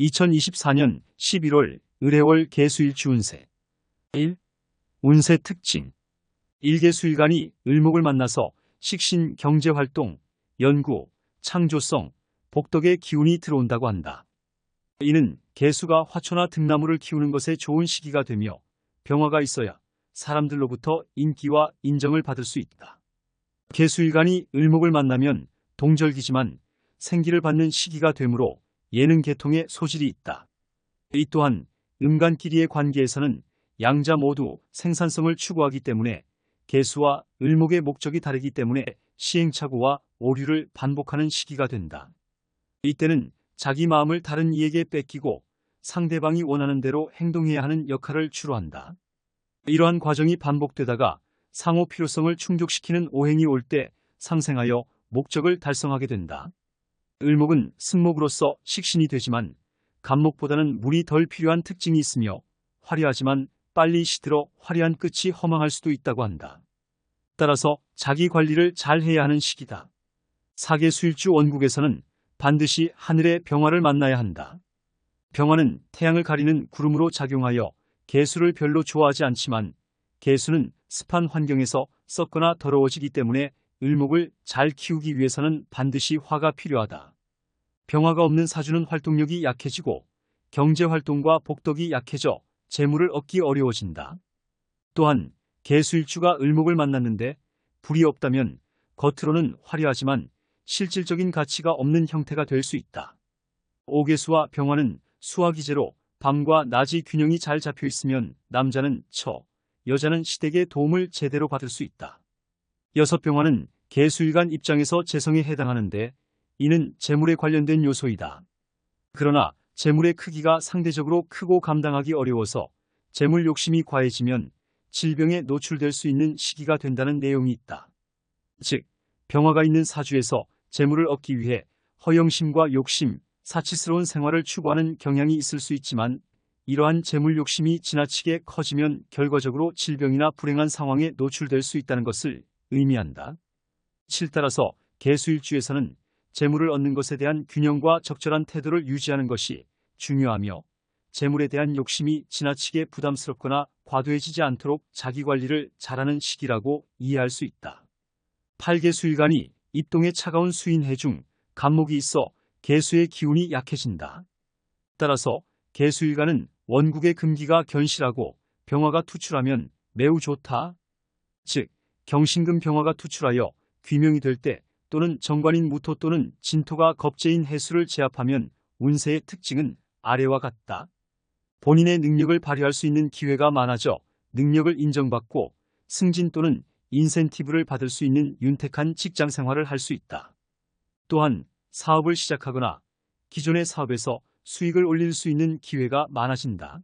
2024년 11월 을해월 개수일주 운세 1. 운세 특징 일개수일간이 을목을 만나서 식신 경제활동, 연구, 창조성, 복덕의 기운이 들어온다고 한다. 이는 개수가 화초나 등나무를 키우는 것에 좋은 시기가 되며 병화가 있어야 사람들로부터 인기와 인정을 받을 수 있다. 개수일간이 을목을 만나면 동절기지만 생기를 받는 시기가 되므로 예능 계통의 소질이 있다. 이 또한 음간끼리의 관계에서는 양자 모두 생산성을 추구하기 때문에 개수와 을목의 목적이 다르기 때문에 시행착오와 오류를 반복하는 시기가 된다. 이때는 자기 마음을 다른 이에게 뺏기고 상대방이 원하는 대로 행동해야 하는 역할을 주로 한다. 이러한 과정이 반복되다가 상호 필요성을 충족시키는 오행이 올 때 상생하여 목적을 달성하게 된다. 을목은 승목으로서 식신이 되지만 간목보다는 물이 덜 필요한 특징이 있으며 화려하지만 빨리 시들어 화려한 끝이 허망할 수도 있다고 한다. 따라서 자기 관리를 잘 해야 하는 시기다. 사계 수일주 원국에서는 반드시 하늘의 병화를 만나야 한다. 병화는 태양을 가리는 구름으로 작용하여 개수를 별로 좋아하지 않지만 개수는 습한 환경에서 썩거나 더러워지기 때문에 을목을 잘 키우기 위해서는 반드시 화가 필요하다. 병화가 없는 사주는 활동력이 약해지고 경제활동과 복덕이 약해져 재물을 얻기 어려워진다. 또한 개수일주가 을목을 만났는데 불이 없다면 겉으로는 화려하지만 실질적인 가치가 없는 형태가 될 수 있다. 오개수와 병화는 수화기제로 밤과 낮의 균형이 잘 잡혀 있으면 남자는 처, 여자는 시댁의 도움을 제대로 받을 수 있다. 여섯 병화는 개수일간 입장에서 재성에 해당하는데 이는 재물에 관련된 요소이다. 그러나 재물의 크기가 상대적으로 크고 감당하기 어려워서 재물 욕심이 과해지면 질병에 노출될 수 있는 시기가 된다는 내용이 있다. 즉, 병화가 있는 사주에서 재물을 얻기 위해 허영심과 욕심, 사치스러운 생활을 추구하는 경향이 있을 수 있지만 이러한 재물 욕심이 지나치게 커지면 결과적으로 질병이나 불행한 상황에 노출될 수 있다는 것을 의미한다. 7 따라서 개수일주에서는 재물을 얻는 것에 대한 균형과 적절한 태도를 유지하는 것이 중요하며 재물에 대한 욕심이 지나치게 부담스럽거나 과도해지지 않도록 자기 관리를 잘하는 시기라고 이해할 수 있다. 8개수일간이 입동의 차가운 수인해 중 간목이 있어 개수의 기운이 약해진다. 따라서 개수일간은 원국의 금기가 견실하고 병화가 투출하면 매우 좋다. 즉, 경신금 병화가 투출하여 귀명이 될 때 또는 정관인 무토 또는 진토가 겁재인 해수를 제압하면 운세의 특징은 아래와 같다. 본인의 능력을 발휘할 수 있는 기회가 많아져 능력을 인정받고 승진 또는 인센티브를 받을 수 있는 윤택한 직장 생활을 할 수 있다. 또한 사업을 시작하거나 기존의 사업에서 수익을 올릴 수 있는 기회가 많아진다.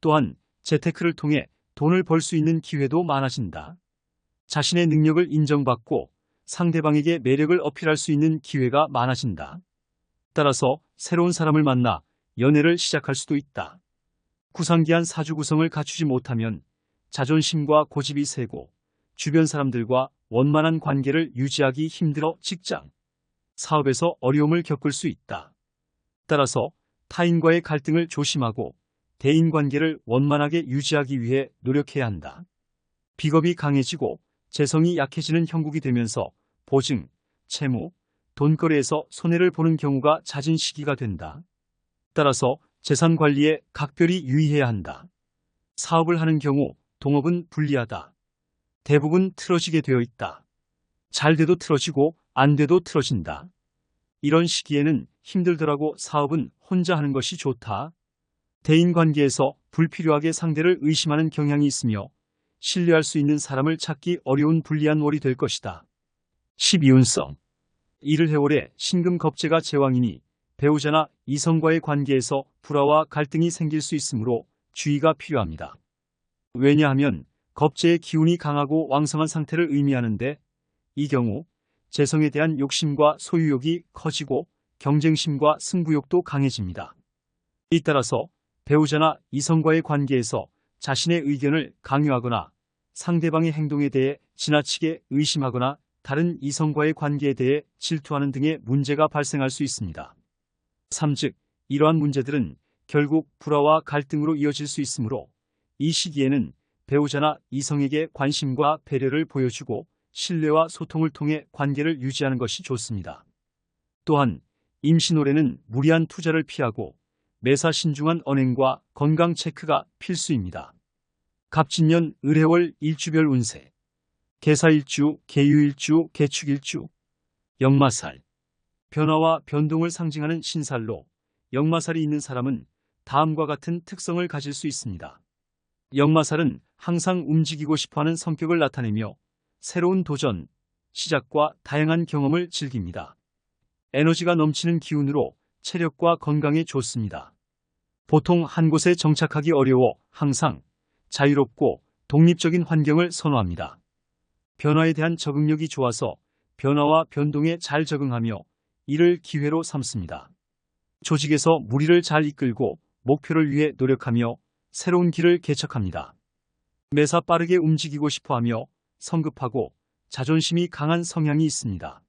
또한 재테크를 통해 돈을 벌 수 있는 기회도 많아진다. 자신의 능력을 인정받고 상대방에게 매력을 어필할 수 있는 기회가 많아진다. 따라서 새로운 사람을 만나 연애를 시작할 수도 있다. 구상기한 사주 구성을 갖추지 못하면 자존심과 고집이 세고 주변 사람들과 원만한 관계를 유지하기 힘들어 직장, 사업에서 어려움을 겪을 수 있다. 따라서 타인과의 갈등을 조심하고 대인관계를 원만하게 유지하기 위해 노력해야 한다. 비겁이 강해지고 재성이 약해지는 형국이 되면서 보증, 채무, 돈거래에서 손해를 보는 경우가 잦은 시기가 된다. 따라서 재산 관리에 각별히 유의해야 한다. 사업을 하는 경우 동업은 불리하다. 대부분 틀어지게 되어 있다. 잘 돼도 틀어지고 안 돼도 틀어진다. 이런 시기에는 힘들더라고 사업은 혼자 하는 것이 좋다. 대인관계에서 불필요하게 상대를 의심하는 경향이 있으며 신뢰할 수 있는 사람을 찾기 어려운 불리한 월이 될 것이다. 12운성 이를 해월에 신금 겁재가 제왕이니 배우자나 이성과의 관계에서 불화와 갈등이 생길 수 있으므로 주의가 필요합니다. 왜냐하면 겁재의 기운이 강하고 왕성한 상태를 의미하는데 이 경우 재성에 대한 욕심과 소유욕이 커지고 경쟁심과 승부욕도 강해집니다. 이 따라서 배우자나 이성과의 관계에서 자신의 의견을 강요하거나 상대방의 행동에 대해 지나치게 의심하거나 다른 이성과의 관계에 대해 질투하는 등의 문제가 발생할 수 있습니다. 3즉 이러한 문제들은 결국 불화와 갈등으로 이어질 수 있으므로 이 시기에는 배우자나 이성에게 관심과 배려를 보여주고 신뢰와 소통을 통해 관계를 유지하는 것이 좋습니다. 또한 임신 올해는 무리한 투자를 피하고 매사 신중한 언행과 건강 체크가 필수입니다. 갑진년 을해월 일주별 운세 개사일주, 개유일주, 개축일주 역마살 변화와 변동을 상징하는 신살로 역마살이 있는 사람은 다음과 같은 특성을 가질 수 있습니다. 역마살은 항상 움직이고 싶어하는 성격을 나타내며 새로운 도전, 시작과 다양한 경험을 즐깁니다. 에너지가 넘치는 기운으로 체력과 건강에 좋습니다. 보통 한 곳에 정착하기 어려워 항상 자유롭고 독립적인 환경을 선호합니다. 변화에 대한 적응력이 좋아서 변화와 변동에 잘 적응하며 이를 기회로 삼습니다. 조직에서 무리를 잘 이끌고 목표를 위해 노력하며 새로운 길을 개척합니다. 매사 빠르게 움직이고 싶어 하며 성급하고 자존심이 강한 성향이 있습니다.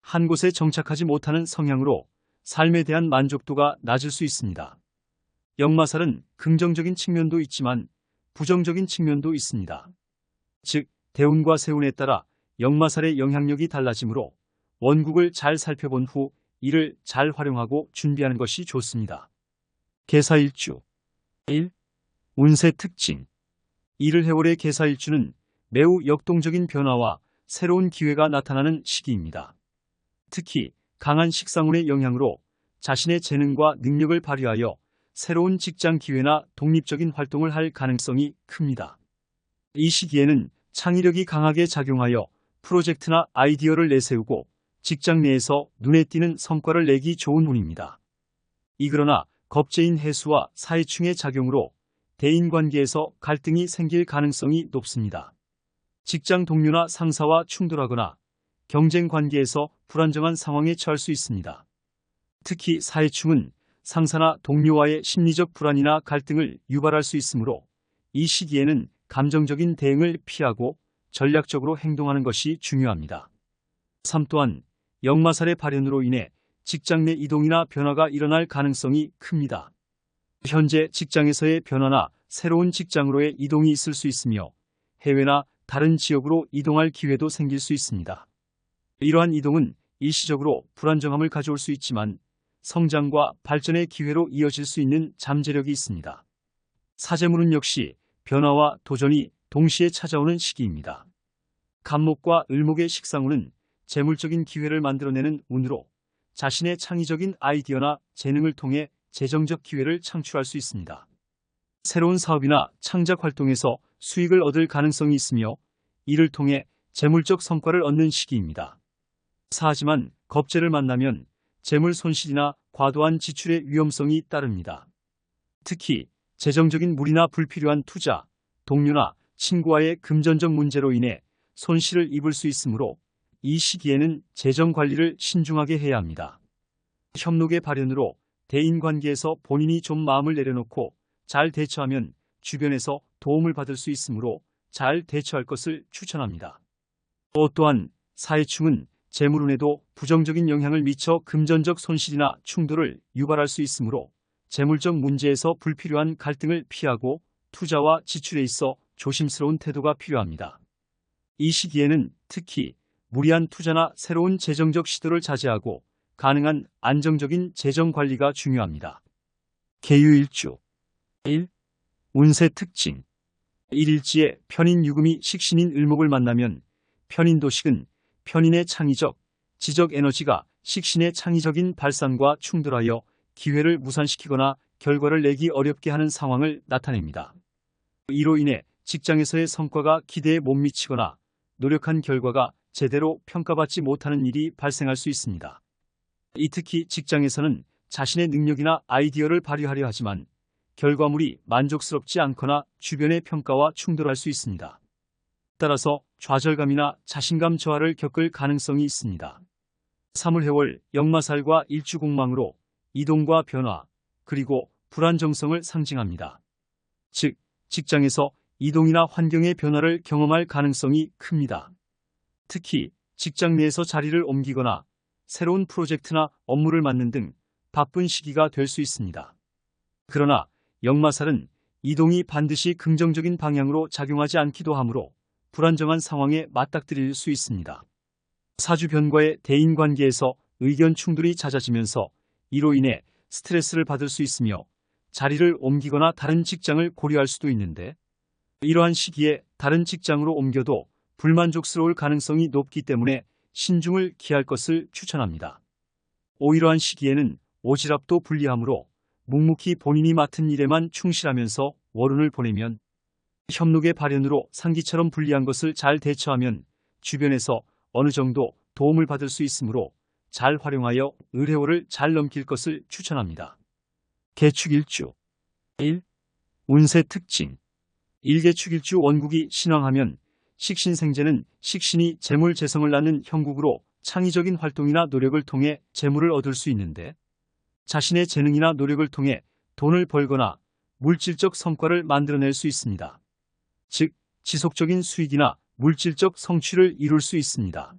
한 곳에 정착하지 못하는 성향으로 삶에 대한 만족도가 낮을 수 있습니다. 역마살은 긍정적인 측면도 있지만 부정적인 측면도 있습니다. 즉, 대운과 세운에 따라 역마살의 영향력이 달라지므로 원국을 잘 살펴본 후 이를 잘 활용하고 준비하는 것이 좋습니다. 개사일주 1. 운세 특징 이를 해월의 개사일주는 매우 역동적인 변화와 새로운 기회가 나타나는 시기입니다. 특히 강한 식상운의 영향으로 자신의 재능과 능력을 발휘하여 새로운 직장 기회나 독립적인 활동을 할 가능성이 큽니다. 이 시기에는 창의력이 강하게 작용하여 프로젝트나 아이디어를 내세우고 직장 내에서 눈에 띄는 성과를 내기 좋은 운입니다. 이 그러나 겁재인 해수와 사회충의 작용으로 대인관계에서 갈등이 생길 가능성이 높습니다. 직장 동료나 상사와 충돌하거나 경쟁 관계에서 불안정한 상황에 처할 수 있습니다. 특히 사회충은 상사나 동료와의 심리적 불안이나 갈등을 유발할 수 있으므로 이 시기에는 감정적인 대응을 피하고 전략적으로 행동하는 것이 중요합니다. 3. 또한 역마살의 발현으로 인해 직장 내 이동이나 변화가 일어날 가능성이 큽니다. 현재 직장에서의 변화나 새로운 직장으로의 이동이 있을 수 있으며 해외나 다른 지역으로 이동할 기회도 생길 수 있습니다. 이러한 이동은 일시적으로 불안정함을 가져올 수 있지만 성장과 발전의 기회로 이어질 수 있는 잠재력이 있습니다. 사제문은 역시 변화와 도전이 동시에 찾아오는 시기입니다. 간목과 을목의 식상운은 재물적인 기회를 만들어내는 운으로 자신의 창의적인 아이디어나 재능을 통해 재정적 기회를 창출할 수 있습니다. 새로운 사업이나 창작 활동에서 수익을 얻을 가능성이 있으며 이를 통해 재물적 성과를 얻는 시기입니다. 사하지만 겁재를 만나면 재물 손실이나 과도한 지출의 위험성이 따릅니다. 특히 재정적인 무리나 불필요한 투자, 동료나 친구와의 금전적 문제로 인해 손실을 입을 수 있으므로 이 시기에는 재정 관리를 신중하게 해야 합니다. 협록의 발현으로 대인관계에서 본인이 좀 마음을 내려놓고 잘 대처하면 주변에서 도움을 받을 수 있으므로 잘 대처할 것을 추천합니다. 또 또한 사회충은 재물운에도 부정적인 영향을 미쳐 금전적 손실이나 충돌을 유발할 수 있으므로 재물적 문제에서 불필요한 갈등을 피하고 투자와 지출에 있어 조심스러운 태도가 필요합니다. 이 시기에는 특히 무리한 투자나 새로운 재정적 시도를 자제하고 가능한 안정적인 재정 관리가 중요합니다. 개유일주 1. 운세 특징 1일지에 편인 유금이 식신인 을목을 만나면 편인 도식은 편인의 창의적, 지적 에너지가 식신의 창의적인 발산과 충돌하여 기회를 무산시키거나 결과를 내기 어렵게 하는 상황을 나타냅니다. 이로 인해 직장에서의 성과가 기대에 못 미치거나 노력한 결과가 제대로 평가받지 못하는 일이 발생할 수 있습니다. 이 특히 직장에서는 자신의 능력이나 아이디어를 발휘하려 하지만 결과물이 만족스럽지 않거나 주변의 평가와 충돌할 수 있습니다. 따라서 좌절감이나 자신감 저하를 겪을 가능성이 있습니다. 3월 해월 역마살과 일주공망으로 이동과 변화, 그리고 불안정성을 상징합니다. 즉, 직장에서 이동이나 환경의 변화를 경험할 가능성이 큽니다. 특히 직장 내에서 자리를 옮기거나 새로운 프로젝트나 업무를 맡는 등 바쁜 시기가 될 수 있습니다. 그러나 역마살은 이동이 반드시 긍정적인 방향으로 작용하지 않기도 하므로 불안정한 상황에 맞닥뜨릴 수 있습니다. 사주 변과의 대인관계에서 의견 충돌이 잦아지면서 이로 인해 스트레스를 받을 수 있으며 자리를 옮기거나 다른 직장을 고려할 수도 있는데 이러한 시기에 다른 직장으로 옮겨도 불만족스러울 가능성이 높기 때문에 신중을 기할 것을 추천합니다. 오이러한 시기에는 오지랖도 불리하므로 묵묵히 본인이 맡은 일에만 충실하면서 월운을 보내면 협록의 발현으로 상기처럼 불리한 것을 잘 대처하면 주변에서 어느 정도 도움을 받을 수 있으므로 잘 활용하여 의뢰호를 잘 넘길 것을 추천합니다. 개축일주 1. 운세 특징 일개축일주 원국이 신왕하면 식신생재는 식신이 재물 재성을 낳는 형국으로 창의적인 활동이나 노력을 통해 재물을 얻을 수 있는데 자신의 재능이나 노력을 통해 돈을 벌거나 물질적 성과를 만들어낼 수 있습니다. 즉, 지속적인 수익이나 물질적 성취를 이룰 수 있습니다.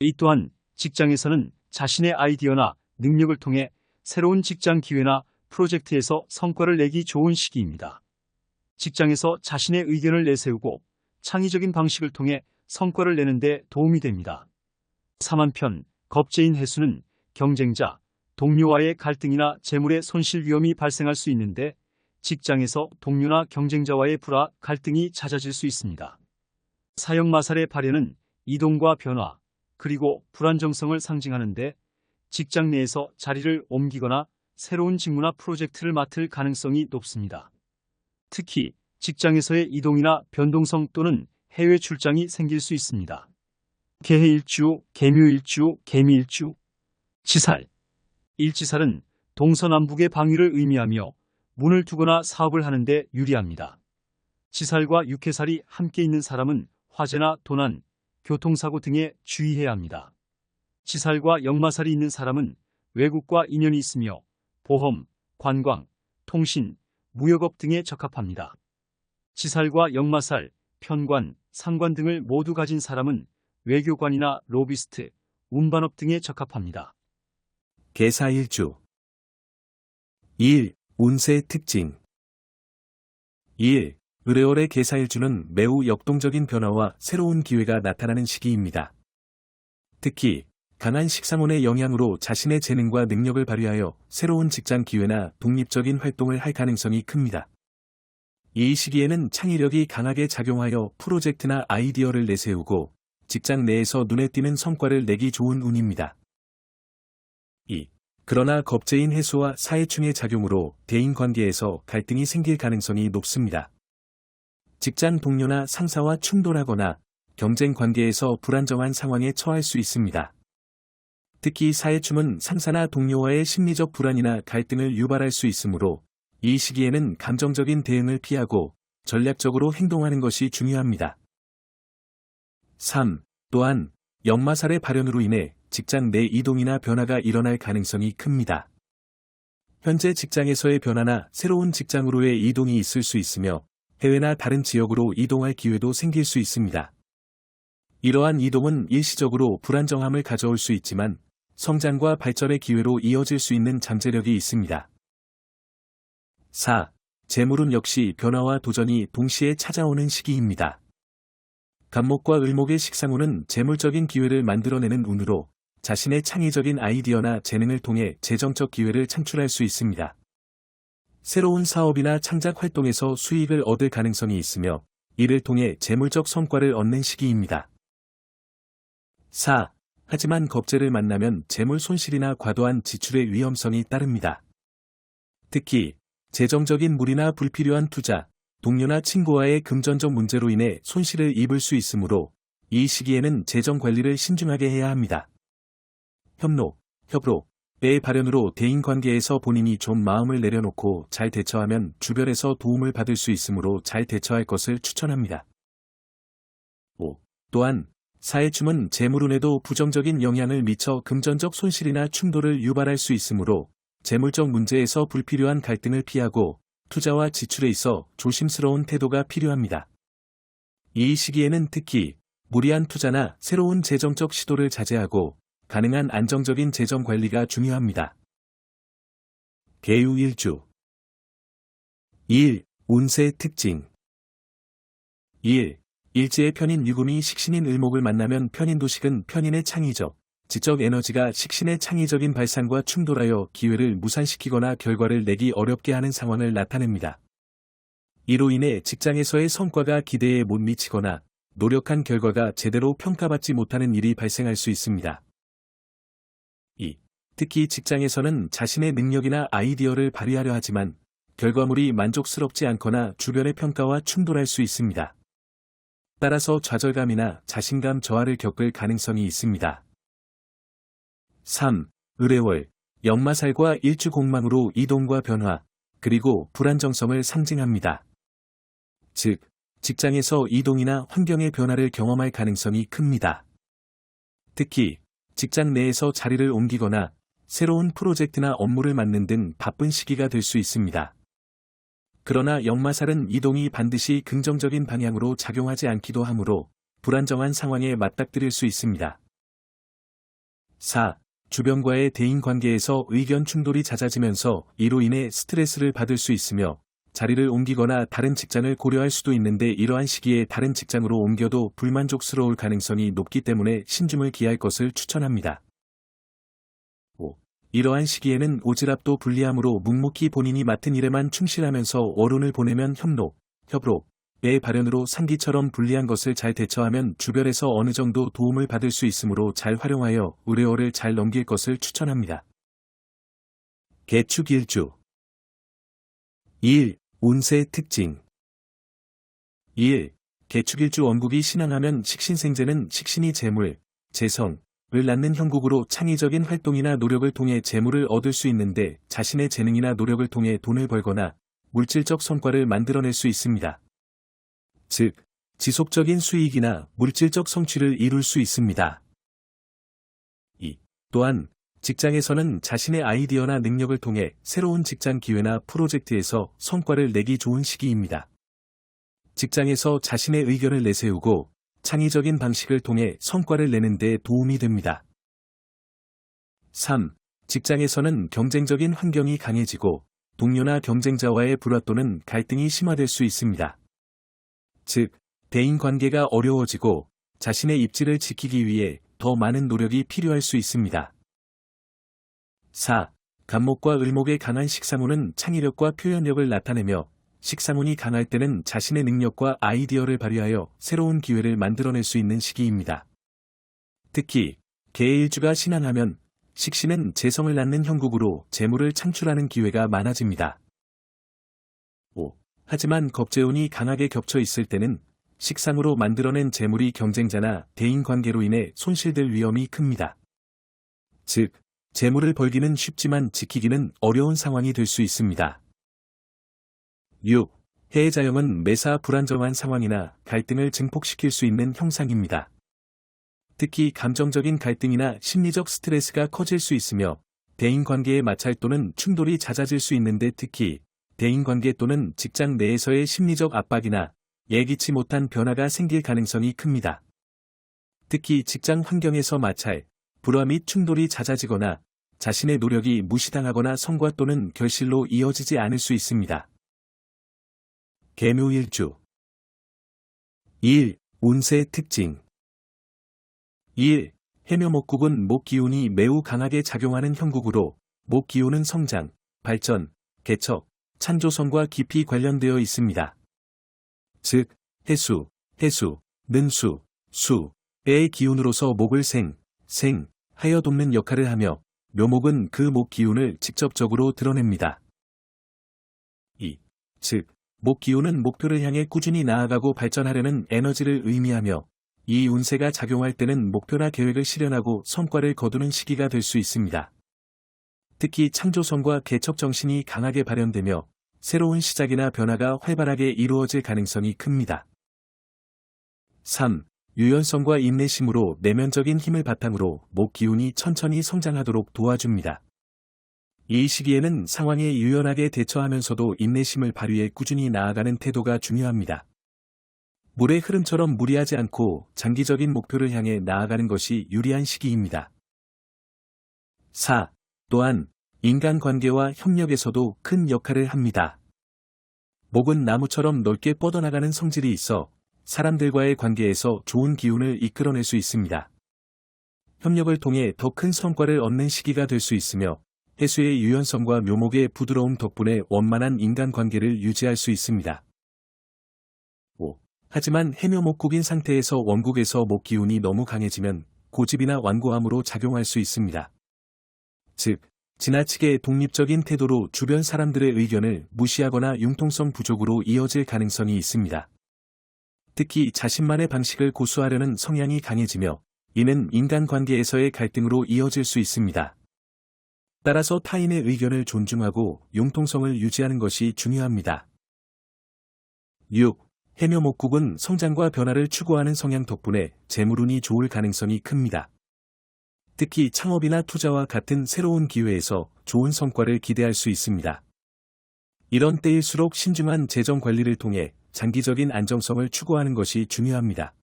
이 또한 직장에서는 자신의 아이디어나 능력을 통해 새로운 직장 기회나 프로젝트에서 성과를 내기 좋은 시기입니다. 직장에서 자신의 의견을 내세우고 창의적인 방식을 통해 성과를 내는데 도움이 됩니다. 3한편 겁재인 해수는 경쟁자, 동료와의 갈등이나 재물의 손실 위험이 발생할 수 있는데 직장에서 동료나 경쟁자와의 불화, 갈등이 잦아질 수 있습니다. 사형마살의 발현은 이동과 변화, 그리고 불안정성을 상징하는데 직장 내에서 자리를 옮기거나 새로운 직무나 프로젝트를 맡을 가능성이 높습니다. 특히 직장에서의 이동이나 변동성 또는 해외 출장이 생길 수 있습니다. 개해일주, 개묘일주, 개미일주, 지살. 일지살은 동서남북의 방위를 의미하며 문을 두거나 사업을 하는데 유리합니다. 지살과 육해살이 함께 있는 사람은 화재나 도난, 교통사고 등에 주의해야 합니다. 지살과 역마살이 있는 사람은 외국과 인연이 있으며 보험, 관광, 통신, 무역업 등에 적합합니다. 지살과 역마살, 편관, 상관 등을 모두 가진 사람은 외교관이나 로비스트, 운반업 등에 적합합니다. 개사일주 1. 운세 특징 1. 의뢰월의 개사일주는 매우 역동적인 변화와 새로운 기회가 나타나는 시기입니다. 특히 강한 식상운의 영향으로 자신의 재능과 능력을 발휘하여 새로운 직장 기회나 독립적인 활동을 할 가능성이 큽니다. 이 시기에는 창의력이 강하게 작용하여 프로젝트나 아이디어를 내세우고 직장 내에서 눈에 띄는 성과를 내기 좋은 운입니다. 2. 그러나 겁재인 해소와 사회충의 작용으로 대인 관계에서 갈등이 생길 가능성이 높습니다. 직장 동료나 상사와 충돌하거나 경쟁 관계에서 불안정한 상황에 처할 수 있습니다. 특히 사회충은 상사나 동료와의 심리적 불안이나 갈등을 유발할 수 있으므로 이 시기에는 감정적인 대응을 피하고 전략적으로 행동하는 것이 중요합니다. 3. 또한 역마살의 발현으로 인해 직장 내 이동이나 변화가 일어날 가능성이 큽니다. 현재 직장에서의 변화나 새로운 직장으로의 이동이 있을 수 있으며 해외나 다른 지역으로 이동할 기회도 생길 수 있습니다. 이러한 이동은 일시적으로 불안정함을 가져올 수 있지만 성장과 발전의 기회로 이어질 수 있는 잠재력이 있습니다. 4. 재물은 역시 변화와 도전이 동시에 찾아오는 시기입니다. 간목과 을목의 식상운은 재물적인 기회를 만들어내는 운으로 자신의 창의적인 아이디어나 재능을 통해 재정적 기회를 창출할 수 있습니다. 새로운 사업이나 창작 활동에서 수익을 얻을 가능성이 있으며 이를 통해 재물적 성과를 얻는 시기입니다. 4. 하지만 겁재를 만나면 재물 손실이나 과도한 지출의 위험성이 따릅니다. 특히 재정적인 무리나 불필요한 투자, 동료나 친구와의 금전적 문제로 인해 손실을 입을 수 있으므로 이 시기에는 재정 관리를 신중하게 해야 합니다. 협록, 협록, 의 발현으로 대인관계에서 본인이 좀 마음을 내려놓고 잘 대처하면 주변에서 도움을 받을 수 있으므로 잘 대처할 것을 추천합니다. 5. 또한 사회춤은 재물운에도 부정적인 영향을 미쳐 금전적 손실이나 충돌을 유발할 수 있으므로 재물적 문제에서 불필요한 갈등을 피하고 투자와 지출에 있어 조심스러운 태도가 필요합니다. 이 시기에는 특히 무리한 투자나 새로운 재정적 시도를 자제하고 가능한 안정적인 재정 관리가 중요합니다. 개유일주 1. 운세 특징 1. 일지의 편인 유금이 식신인 을목을 만나면 편인 도식은 편인의 창의적, 지적 에너지가 식신의 창의적인 발상과 충돌하여 기회를 무산시키거나 결과를 내기 어렵게 하는 상황을 나타냅니다. 이로 인해 직장에서의 성과가 기대에 못 미치거나 노력한 결과가 제대로 평가받지 못하는 일이 발생할 수 있습니다. 2. 특히 직장에서는 자신의 능력이나 아이디어를 발휘하려 하지만 결과물이 만족스럽지 않거나 주변의 평가와 충돌할 수 있습니다. 따라서 좌절감이나 자신감 저하를 겪을 가능성이 있습니다. 3. 의뢰월, 역마살과 일주공망으로 이동과 변화, 그리고 불안정성을 상징합니다. 즉, 직장에서 이동이나 환경의 변화를 경험할 가능성이 큽니다. 특히, 직장 내에서 자리를 옮기거나 새로운 프로젝트나 업무를 맡는 등 바쁜 시기가 될 수 있습니다. 그러나 역마살은 이동이 반드시 긍정적인 방향으로 작용하지 않기도 하므로 불안정한 상황에 맞닥뜨릴 수 있습니다. 4. 주변과의 대인 관계에서 의견 충돌이 잦아지면서 이로 인해 스트레스를 받을 수 있으며 자리를 옮기거나 다른 직장을 고려할 수도 있는데 이러한 시기에 다른 직장으로 옮겨도 불만족스러울 가능성이 높기 때문에 신중을 기할 것을 추천합니다. 5. 이러한 시기에는 오지랖도 불리함으로 묵묵히 본인이 맡은 일에만 충실하면서 월운을 보내면 협록, 협록, 의 발현으로 상기처럼 불리한 것을 잘 대처하면 주변에서 어느 정도 도움을 받을 수 있으므로 잘 활용하여 의뢰월을 잘 넘길 것을 추천합니다. 개축 일주 1. 운세 특징 1. 개축일주 원국이 신앙하면 식신생재는 식신이 재물, 재성, 을 낳는 형국으로 창의적인 활동이나 노력을 통해 재물을 얻을 수 있는데 자신의 재능이나 노력을 통해 돈을 벌거나 물질적 성과를 만들어낼 수 있습니다. 즉, 지속적인 수익이나 물질적 성취를 이룰 수 있습니다. 2. 또한, 직장에서는 자신의 아이디어나 능력을 통해 새로운 직장 기회나 프로젝트에서 성과를 내기 좋은 시기입니다. 직장에서 자신의 의견을 내세우고 창의적인 방식을 통해 성과를 내는 데 도움이 됩니다. 3. 직장에서는 경쟁적인 환경이 강해지고 동료나 경쟁자와의 불화 또는 갈등이 심화될 수 있습니다. 즉, 대인 관계가 어려워지고 자신의 입지를 지키기 위해 더 많은 노력이 필요할 수 있습니다. 4. 간목과 을목의 강한 식상운은 창의력과 표현력을 나타내며 식상운이 강할 때는 자신의 능력과 아이디어를 발휘하여 새로운 기회를 만들어낼 수 있는 시기입니다. 특히 개일주가 신앙하면 식신은 재성을 낳는 형국으로 재물을 창출하는 기회가 많아집니다. 5. 하지만 겁재운이 강하게 겹쳐 있을 때는 식상으로 만들어낸 재물이 경쟁자나 대인 관계로 인해 손실될 위험이 큽니다. 즉, 재물을 벌기는 쉽지만 지키기는 어려운 상황이 될 수 있습니다. 6. 해자형은 매사 불안정한 상황이나 갈등을 증폭시킬 수 있는 형상입니다. 특히 감정적인 갈등이나 심리적 스트레스가 커질 수 있으며 대인관계의 마찰 또는 충돌이 잦아질 수 있는데 특히 대인관계 또는 직장 내에서의 심리적 압박이나 예기치 못한 변화가 생길 가능성이 큽니다. 특히 직장 환경에서 마찰, 불화 및 충돌이 잦아지거나 자신의 노력이 무시당하거나 성과 또는 결실로 이어지지 않을 수 있습니다. 개묘일주 1. 운세 특징 1. 해묘목국은 목기운이 매우 강하게 작용하는 형국으로 목기운은 성장, 발전, 개척, 찬조성과 깊이 관련되어 있습니다. 즉, 해수, 해수, 는수, 수 의 기운으로서 목을 생, 생, 하여 돕는 역할을 하며 묘목은 그 목 기운을 직접적으로 드러냅니다. 2. 즉, 목 기운은 목표를 향해 꾸준히 나아가고 발전하려는 에너지를 의미하며 이 운세가 작용할 때는 목표나 계획을 실현하고 성과를 거두는 시기가 될 수 있습니다. 특히 창조성과 개척 정신이 강하게 발현되며 새로운 시작이나 변화가 활발하게 이루어질 가능성이 큽니다. 3. 유연성과 인내심으로 내면적인 힘을 바탕으로 목 기운이 천천히 성장하도록 도와줍니다. 이 시기에는 상황에 유연하게 대처하면서도 인내심을 발휘해 꾸준히 나아가는 태도가 중요합니다. 물의 흐름처럼 무리하지 않고 장기적인 목표를 향해 나아가는 것이 유리한 시기입니다. 4. 또한 인간관계와 협력에서도 큰 역할을 합니다. 목은 나무처럼 넓게 뻗어나가는 성질이 있어 사람들과의 관계에서 좋은 기운을 이끌어낼 수 있습니다. 협력을 통해 더 큰 성과를 얻는 시기가 될 수 있으며 해수의 유연성과 묘목의 부드러움 덕분에 원만한 인간관계를 유지할 수 있습니다. 5. 하지만 해묘목국인 상태에서 원국에서 목 기운이 너무 강해지면 고집이나 완고함으로 작용할 수 있습니다. 즉, 지나치게 독립적인 태도로 주변 사람들의 의견을 무시하거나 융통성 부족으로 이어질 가능성이 있습니다. 특히 자신만의 방식을 고수하려는 성향이 강해지며 이는 인간관계에서의 갈등으로 이어질 수 있습니다. 따라서 타인의 의견을 존중하고 융통성을 유지하는 것이 중요합니다. 6. 해묘목국은 성장과 변화를 추구하는 성향 덕분에 재물운이 좋을 가능성이 큽니다. 특히 창업이나 투자와 같은 새로운 기회에서 좋은 성과를 기대할 수 있습니다. 이런 때일수록 신중한 재정 관리를 통해 장기적인 안정성을 추구하는 것이 중요합니다.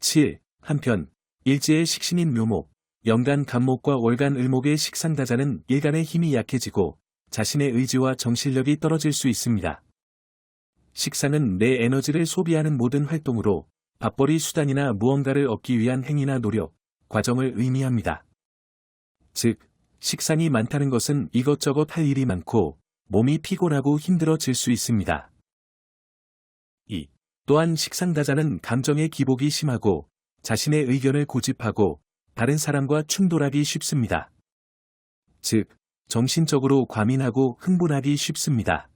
7. 한편, 일제의 식신인 묘목, 연간 간목과 월간 을목의 식상다자는 일간의 힘이 약해지고 자신의 의지와 정신력이 떨어질 수 있습니다. 식상은 내 에너지를 소비하는 모든 활동으로 밥벌이 수단이나 무언가를 얻기 위한 행위나 노력, 과정을 의미합니다. 즉, 식상이 많다는 것은 이것저것 할 일이 많고 몸이 피곤하고 힘들어질 수 있습니다. 2. 또한 식상다자는 감정의 기복이 심하고 자신의 의견을 고집하고 다른 사람과 충돌하기 쉽습니다. 즉, 정신적으로 과민하고 흥분하기 쉽습니다.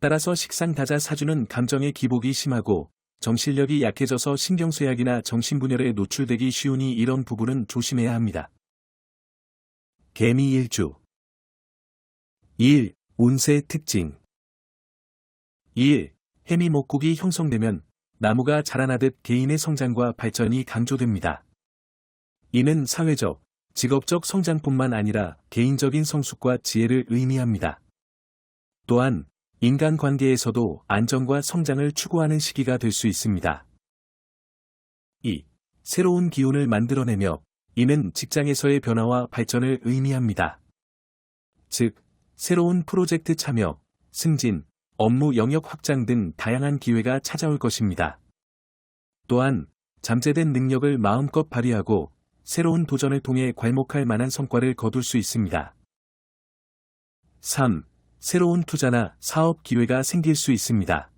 따라서 식상 다자 사주는 감정의 기복이 심하고 정신력이 약해져서 신경쇠약이나 정신분열에 노출되기 쉬우니 이런 부분은 조심해야 합니다. 개미 일주 1. 운세 특징 2. 해미 목국이 형성되면 나무가 자라나듯 개인의 성장과 발전이 강조됩니다. 이는 사회적, 직업적 성장뿐만 아니라 개인적인 성숙과 지혜를 의미합니다. 또한 인간관계에서도 안정과 성장을 추구하는 시기가 될 수 있습니다. 2. 새로운 기운을 만들어내며 이는 직장에서의 변화와 발전을 의미합니다. 즉, 새로운 프로젝트 참여, 승진, 업무 영역 확장 등 다양한 기회가 찾아올 것입니다. 또한 잠재된 능력을 마음껏 발휘하고 새로운 도전을 통해 괄목할 만한 성과를 거둘 수 있습니다. 3. 새로운 투자나 사업 기회가 생길 수 있습니다.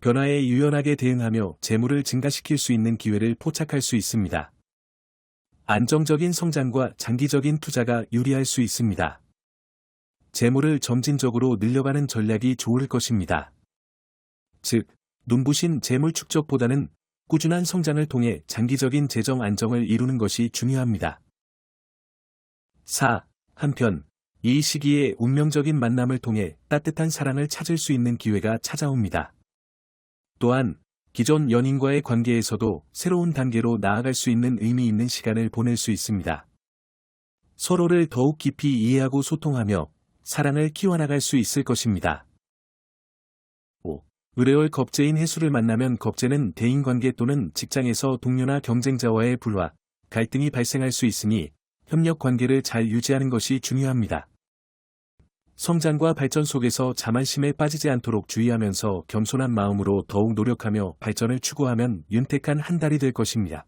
변화에 유연하게 대응하며 재물을 증가시킬 수 있는 기회를 포착할 수 있습니다. 안정적인 성장과 장기적인 투자가 유리할 수 있습니다. 재물을 점진적으로 늘려가는 전략이 좋을 것입니다. 즉, 눈부신 재물 축적보다는 꾸준한 성장을 통해 장기적인 재정 안정을 이루는 것이 중요합니다. 4. 한편, 이 시기에 운명적인 만남을 통해 따뜻한 사랑을 찾을 수 있는 기회가 찾아옵니다. 또한, 기존 연인과의 관계에서도 새로운 단계로 나아갈 수 있는 의미 있는 시간을 보낼 수 있습니다. 서로를 더욱 깊이 이해하고 소통하며 사랑을 키워나갈 수 있을 것입니다. 5. 의뢰월 겁재인 해수를 만나면 겁재는 대인관계 또는 직장에서 동료나 경쟁자와의 불화, 갈등이 발생할 수 있으니 협력 관계를 잘 유지하는 것이 중요합니다. 성장과 발전 속에서 자만심에 빠지지 않도록 주의하면서 겸손한 마음으로 더욱 노력하며 발전을 추구하면 윤택한 한 달이 될 것입니다.